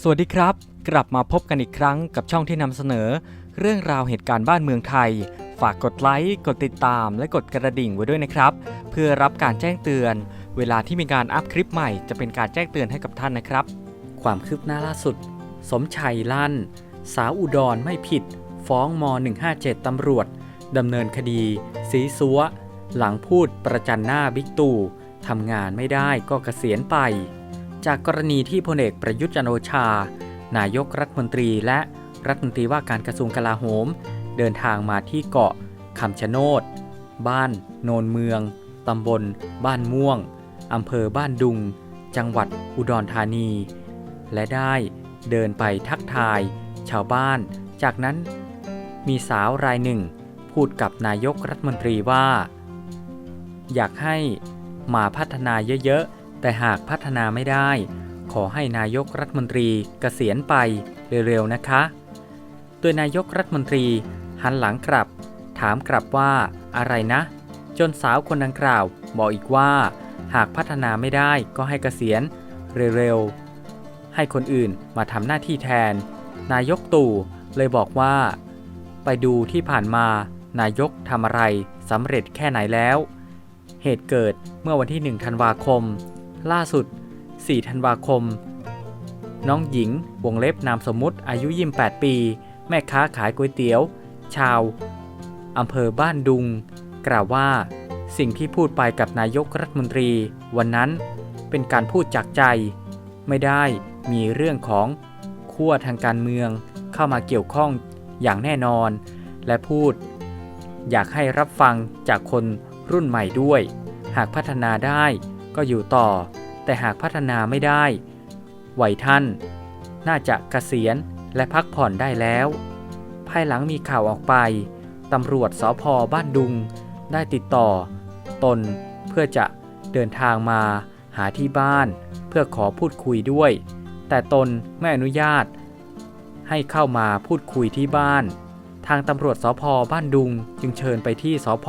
สวัสดีครับ กลับมาพบกันอีกครั้งกับช่องที่นำเสนอ เรื่องราวเหตุการณ์บ้านเมืองไทย ฝากกดไลค์กดติดตาม และกดกระดิ่งไว้ด้วยนะครับ เพื่อรับการแจ้งเตือน เวลาที่มีการอัพคลิปใหม่จะเป็นการแจ้งเตือนให้กับท่านนะครับ ความคืบหน้าล่าสุด สมชัยลั่น สาวอุดรไม่ผิด ฟ้องม 157ตำรวจดำเนินคดี สีซัวหลังพูดประจันหน้าบิ๊กตู่ทำงานไม่ได้ก็เกษียณไป จากกรณีที่พลเอกประยุทธ์จันโอชา นายกรัฐมนตรีและรัฐมนตรีว่าการกระทรวงกลาโหม เดินทางมาที่เกาะคำชะโนด บ้าน โนนเมือง ตำบล บ้านม่วง อำเภอบ้านดุง จังหวัดอุดรธานี และได้เดินไปทักทาย ชาวบ้าน จากนั้นมีสาวรายหนึ่ง พูดกับนายกรัฐมนตรีว่า อยากให้มาพัฒนาเยอะๆ แต่หากพัฒนาไม่ได้ ขอให้นายกรัฐมนตรีเกษียณไปเร็วๆนะคะ โดยนายกรัฐมนตรีหันหลังกลับ ถามกลับว่าอะไรนะ จนสาวคนดังกล่าวบอกอีกว่า หากพัฒนาไม่ได้ก็ให้เกษียณเร็วๆ ให้คนอื่นมาทำหน้าที่แทน นายกตู่เลยบอกว่า ไปดูที่ผ่านมานายกทำอะไรสำเร็จแค่ไหนแล้ว เหตุเกิดเมื่อวันที่ 1 ธันวาคม ล่าสุด 4 ธันวาคม น้องหญิง วงเล็บนามสมมุติอายุ 28 ปี แม่ค้าขายก๋วยเตี๋ยว ชาวอำเภอบ้านดุง กล่าวว่า สิ่งที่พูดไปกับนายกรัฐมนตรี วันนั้นเป็นการพูดจากใจ ไม่ได้มีเรื่องของขั้วทางการเมืองเข้ามาเกี่ยวข้องอย่างแน่นอน และพูด อยากให้รับฟังจากคนรุ่นใหม่ด้วย หากพัฒนาได้ ก็อยู่ต่อ แต่หากพัฒนาไม่ได้วัยท่าน น่าจะเกษียณและพักผ่อนได้แล้ว ภายหลังมีข่าวออกไปตำรวจสพบ้านดุง ได้ติดต่อ ตนเพื่อจะเดินทางมาหาที่บ้าน เพื่อขอพูดคุยด้วย แต่ตนไม่อนุญาต ให้เข้ามาพูดคุยที่บ้าน ทางตำรวจสพบ้านดุงจึงเชิญไปที่สพ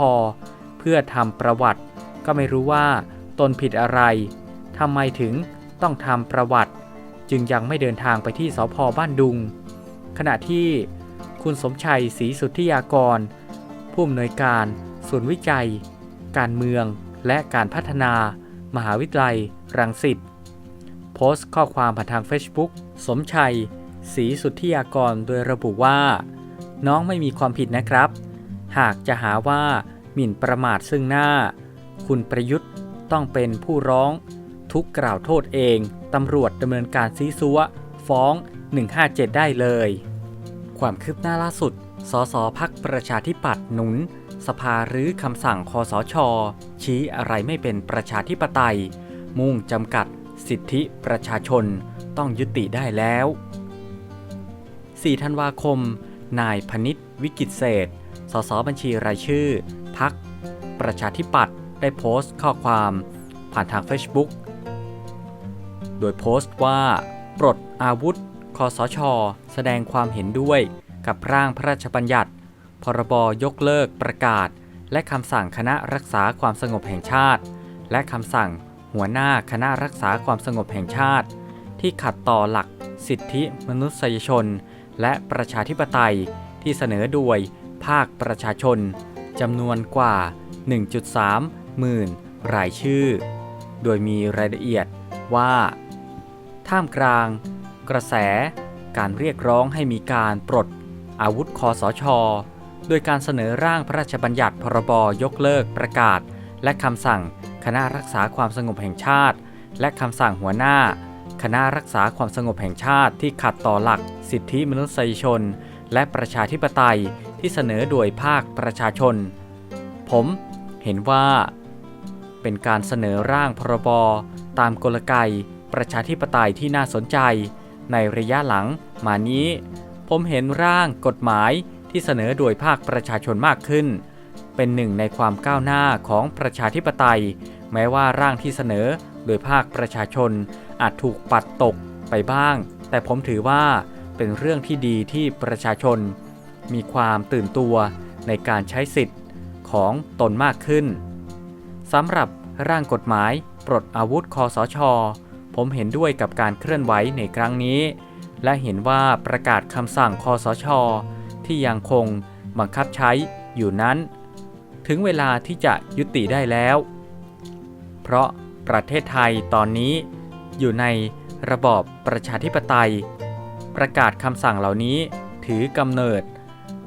เพื่อทำประวัติ ก็ไม่รู้ว่า ตนผิดอะไรทำไมถึงต้องทำประวัติ จึงยังไม่เดินทางไปที่สพบ้านดุง ขณะที่คุณสมชัยศรีสุทธิยากร ผู้อำนวยการศูนย์วิจัย การเมืองและการพัฒนา มหาวิทยาลัย รังสิตโพสต์ข้อความผ่านทาง Facebook สมชัยศรีสุทธิยากรโดยระบุว่า น้องไม่มีความผิดนะครับ หากจะหาว่าหมิ่นประมาทซึ่งหน้า คุณประยุทธ์ ต้องเป็นผู้ร้อง ทุกกล่าวโทษเอง ตำรวจดำเนินการซีซัวฟ้อง 157 ได้เลย ความคืบหน้าล่าสุด สสพักประชาธิปัตย์หนุน สภารื้อคำสั่งคอสช ชี้อะไรไม่เป็นประชาธิปไตย มุ่งจำกัด สิทธิประชาชน ต้องยุติได้แล้ว 4 ธันวาคม นายพนิษวิกิตเศษสสบัญชีรายชื่อ พักประชาธิปัตย์ ได้โพสต์ข้อความผ่านทาง Facebook โดยโพสต์ว่า ปลดอาวุธคอสช แสดงความเห็นด้วยกับร่างพระราชบัญญัติ พรบยกเลิกประกาศ และคำสั่งคณะรักษาความสงบแห่งชาติ และคำสั่งหัวหน้าคณะรักษาความสงบแห่งชาติ ที่ขัดต่อหลักสิทธิมนุษยชน และประชาธิปไตยที่เสนอโดยภาคประชาชนจำนวนกว่า 1.3 หมื่นรายชื่อ โดยมีรายละเอียดว่า ท่ามกลาง กระแส การเรียกร้องให้มีการปลดอาวุธคอสช โดยการเสนอร่างพระราชบัญญัติพรบยกเลิกประกาศ และคำสั่งคณะรักษาความสงบแห่งชาติ และคำสั่งหัวหน้า คณะรักษาความสงบแห่งชาติที่ขัดต่อหลัก สิทธิมนุษยชน และประชาธิปไตยที่เสนอโดยภาคประชาชน ผมเห็นว่า เป็นการเสนอร่างพรบตามกลไกประชาธิปไตยที่น่าสนใจ ในระยะหลังมานี้ ผมเห็นร่างกฎหมายที่เสนอโดยภาคประชาชนมากขึ้น เป็นหนึ่งในความก้าวหน้าของประชาธิปไตย แม้ว่าร่างที่เสนอโดยภาคประชาชน อาจถูกปัดตกไปบ้าง แต่ผมถือว่าเป็นเรื่องที่ดีที่ประชาชน มีความตื่นตัวในการใช้สิทธิ์ของตนมากขึ้น สำหรับร่างกฎหมาย ปลดอาวุธคอสช ผมเห็นด้วยกับการเคลื่อนไหวในครั้งนี้ และเห็นว่าประกาศคำสั่งคอสช ที่ยังคงบังคับใช้อยู่นั้น ถึงเวลาที่จะยุติได้แล้ว เพราะประเทศไทยตอนนี้อยู่ในระบอบประชาธิปไตย ประกาศคำสั่งเหล่านี้ถือกำเนิด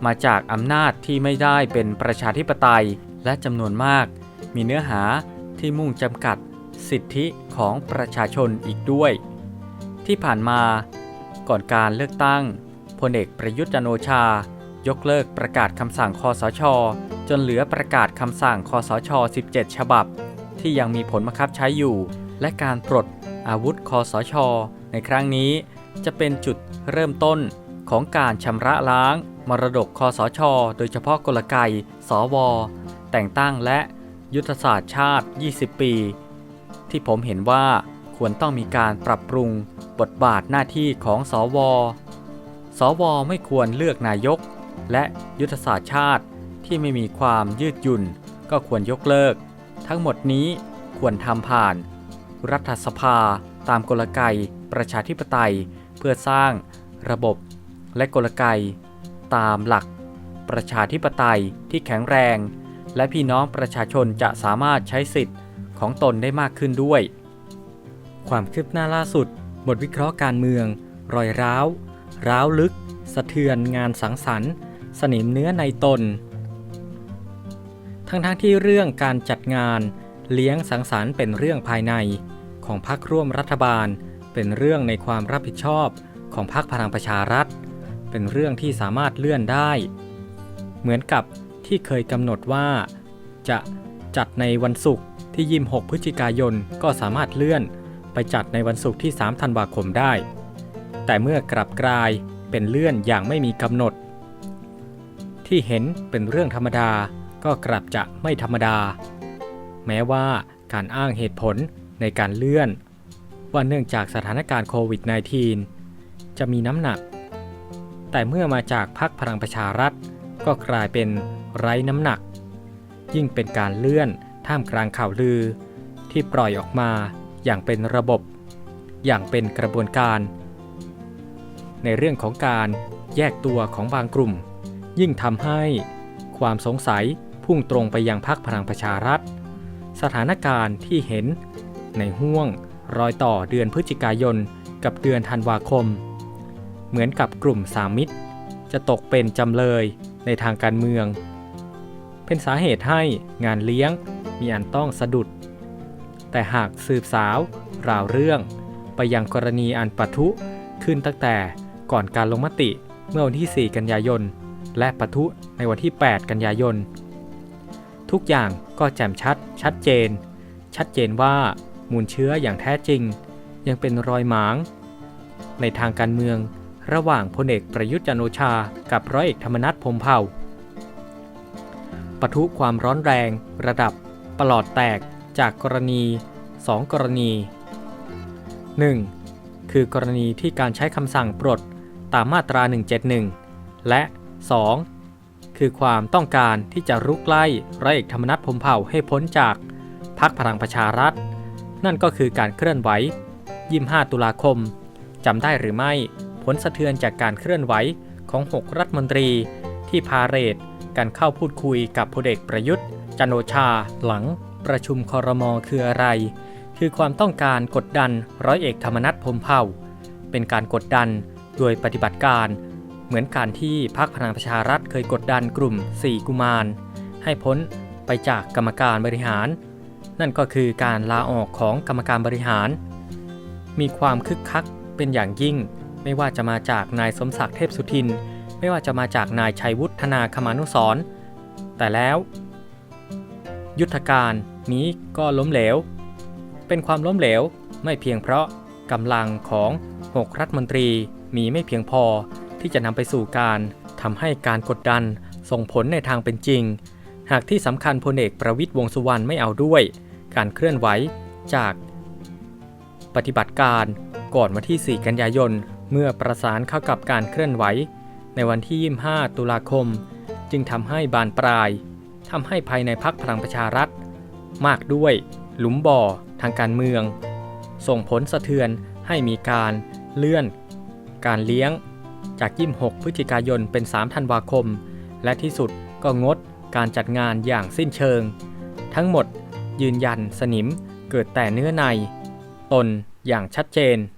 มาจากอำนาจที่ไม่ได้เป็นประชาธิปไตยและจำนวนมาก มีเนื้อหาที่มุ่งจำกัดสิทธิของประชาชนอีกด้วย ที่ผ่านมาก่อนการเลือกตั้งพลเอกประยุทธ์จันโอชา ยกเลิกประกาศคำสั่งคอสช จนเหลือประกาศคำสั่งคอสช 17 ฉบับ ที่ยังมีผลบังคับใช้อยู่ และการปลดอาวุธคอสช ในครั้งนี้จะเป็นจุดเริ่มต้นของการชำระล้าง มรดกคอสช โดยเฉพาะกลไก สว แต่งตั้งและ ยุทธศาสตร์ชาติ 20 ปี ที่ผมเห็นว่าควรต้องมีการปรับปรุงบทบาทหน้าที่ของสวสวไม่ควรเลือกนายก และยุทธศาสตร์ชาติที่ไม่มีความยืดหยุ่น ก็ควรยกเลิก ทั้งหมดนี้ควรทำผ่าน รัฐสภาตามกลไกประชาธิปไตย เพื่อสร้างระบบและกลไกตามหลัก ประชาธิปไตยที่แข็งแรง และพี่น้องประชาชนจะสามารถใช้สิทธิ์ของตนได้มากขึ้นด้วย ความคืบหน้าล่าสุด บทวิเคราะห์การเมือง รอยร้าว ร้าวลึก สะเทือนงานสังสรรค์ สนิมเนื้อในตน ทั้งๆทที่เรื่องการจัดงานเลี้ยงสังสรรค์เป็นเรื่องภายใน ของพรรคร่วมรัฐบาล เป็นเรื่องในความรับผิดชอบของพรรคพลังประชารัฐ เป็นเรื่องที่สามารถเลื่อนได้ เหมือนกับ ที่เคยกำหนดว่า จะจัดในวันศุกร์ที่ 26 พฤศจิกายนก็สามารถเลื่อน ไปจัดในวันศุกร์ที่ 3 ธันวาคมได้ แต่เมื่อกลับกลายเป็นเลื่อนอย่างไม่มีกำหนด ที่เห็นเป็นเรื่องธรรมดาก็กลับจะไม่ธรรมดา แม้ว่าการอ้างเหตุผลในการเลื่อน ว่าเนื่องจากสถานการณ์โควิด -19 จะมีน้ำหนัก แต่เมื่อมาจากพรรคพลังประชารัฐ ก็กลายเป็น ไร้น้ำหนัก ยิ่งเป็นการเลื่อนท่ามกลางข่าวลือ ที่ปล่อยออกมาอย่างเป็นระบบ อย่างเป็นกระบวนการ ในเรื่องของการแยกตัวของบางกลุ่ม ยิ่งทำให้ความสงสัยพุ่งตรงไปยังพรรคพลังประชารัฐ สถานการณ์ที่เห็นในห่วงรอยต่อเดือนพฤศจิกายนกับเดือนธันวาคม เหมือนกับกลุ่มสามมิตร จะตกเป็นจำเลยในทางการเมือง เป็นสาเหตุให้งานเลี้ยงมีอันต้องสะดุด แต่หากสืบสาวราวเรื่อง ไปยังกรณีอันปะทุขึ้นตั้งแต่ก่อนการลงมติเมื่อวันที่ 4 กันยายน และปะทุในวันที่ 8 กันยายน ทุกอย่างก็แจ่มชัด ชัดเจน ชัดเจนว่ามูลเชื้ออย่างแท้จริง ยังเป็นรอยหมาง ในทางการเมืองระหว่างพลเอกประยุทธ์จันโอชา กับร้อยเอกธรรมนัฐพมเผ่า ปะทุความร้อนแรง ระดับประหลอดแตกจากกรณี 2 กรณี 1. คือกรณีที่การใช้คำสั่งปลดตามมาตรา 171 และ 2. คือความต้องการที่จะรุกไล่ร้อยเอกธรรมนัฐพมเผ่าให้พ้นจากพักพลังประชารัฐ นั่นก็คือการเคลื่อนไหว 25 ตุลาคมจำได้หรือไม่ ผลสะเทือนจากการเคลื่อนไหวของ 6 รัฐมนตรีที่พาเรด การเข้าพูดคุยกับพลเอกประยุทธ์ จันโอชา หลัง ประชุมคอรมอคืออะไร คือความต้องการกดดันร้อยเอกธรรมนัฐพรมเผ่า เป็นการกดดันโดยปฏิบัติการ เหมือนการที่พรรคพลังประชารัฐเคยกดดันกลุ่ม 4 กุมาร ให้พ้นไปจากกรรมการบริหาร นั่นก็คือการลาออกของกรรมการบริหาร มีความคึกคักเป็นอย่างยิ่ง ไม่ว่าจะมาจากนายสมศักดิ์เทพสุทิน ไม่ว่าจะมาจากนายชัยวุฒนาคมานุสร์แต่แล้ว ยุทธการนี้ก็ล้มเหลว เป็นความล้มเหลวไม่เพียงเพราะกำลังของ6รัฐมนตรีมีไม่เพียงพอที่จะนำไปสู่การทำให้การกดดันส่งผลในทางเป็นจริง หากที่สำคัญพลเอกประวิตยวงษ์สุวรรณไม่เอาด้วย การเคลื่อนไหวจาก ปฏิบัติการก่อนวันที่ 4 กันยายน เมื่อประสานเข้ากับการเคลื่อนไหว ในวันที่ 25 ตุลาคม จึงทำให้บานปลายทำให้ภายในพักพลังประชารัฐ มากด้วย หลุมบ่อทางการเมือง ส่งผลสะเทือนให้มีการเลื่อน การเลี้ยงจาก 26 พฤศจิกายนเป็น 3 ธันวาคม และที่สุดก็งดการจัดงานอย่างสิ้นเชิง ทั้งหมดยืนยันสนิมเกิดแต่เนื้อใน ตนอย่างชัดเจน